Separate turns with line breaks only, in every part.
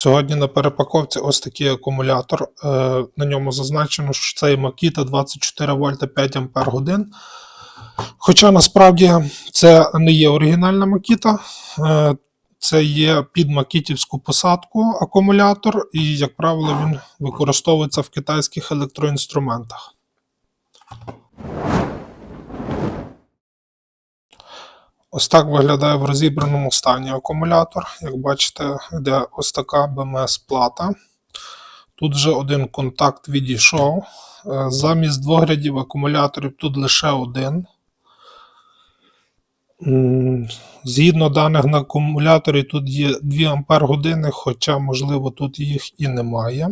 Сьогодні на перепаковці ось такий акумулятор. Е, На ньому зазначено, що це є Makita 24 вольта 5 ампер годин. Хоча насправді це не є оригінальна Makita, е, це є під макітівську посадку акумулятор, і, як правило, він використовується в китайських електроінструментах. Ось так виглядає в розібраному стані акумулятор. Як бачите, йде ось така БМС-плата. Тут вже один контакт відійшов. Е, Замість двох рядів акумуляторів тут лише один. Згідно даних на акумуляторі, тут є 2 Ампер години, хоча, можливо, тут їх і немає.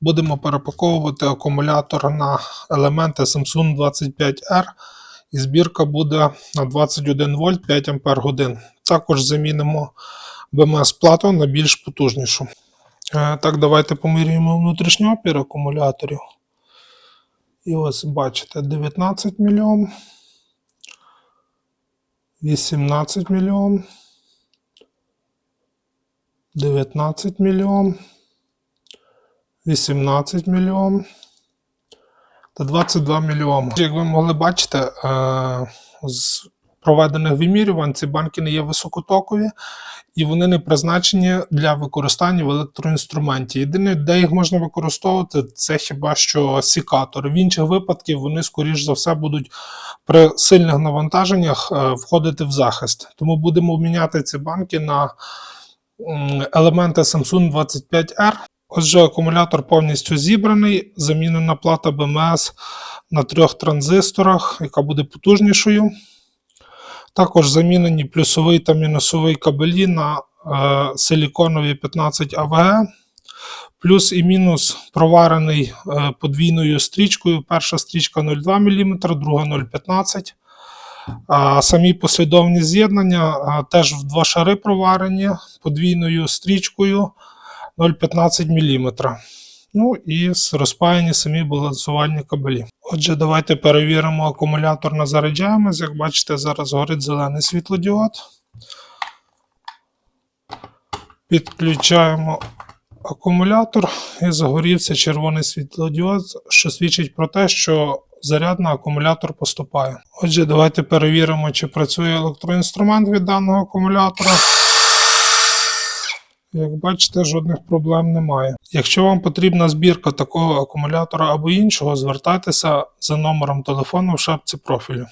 Будемо перепаковувати акумулятор на елементи Samsung 25R. І збірка буде на 21 вольт 5 ампер годин. Також замінимо БМС-плату на більш потужнішу. Е, Так, давайте поміряємо внутрішній опір акумуляторів. І ось бачите, 19 мільйон, 18 мільйон, 19 мільйон, 18 мільйон та 22 мільйони. Як ви могли бачити, е, з проведених вимірювань ці банки не є високотокові і вони не призначені для використання в електроінструменті. Єдине, де їх можна використовувати, це хіба що сікатори. В інших випадках вони, скоріш за все, будуть при сильних навантаженнях е, входити в захист. Тому будемо міняти ці банки на елементи Samsung 25R. Отже, акумулятор повністю зібраний, замінена плата БМС на трьох транзисторах, яка буде потужнішою. Також замінені плюсовий та мінусовий кабелі на е, силіконові 15 АВГ. Плюс і мінус проварений е, подвійною стрічкою. Перша стрічка 0,2 мм, друга 0,15 а самі послідовні з'єднання а, теж в два шари проварені подвійною стрічкою 0,15 мм. Ну і розпаяні самі балансувальні кабелі. Отже, давайте перевіримо акумулятор на заряджаємось. Як бачите, зараз горить зелений світлодіод. Підключаємо акумулятор і загорівся червоний світлодіод, що свідчить про те, що заряд на акумулятор поступає. Отже, давайте перевіримо, чи працює електроінструмент від даного акумулятора. Як бачите, жодних проблем немає. Якщо вам потрібна збірка такого акумулятора або іншого, звертайтеся за номером телефону в шапці профілю.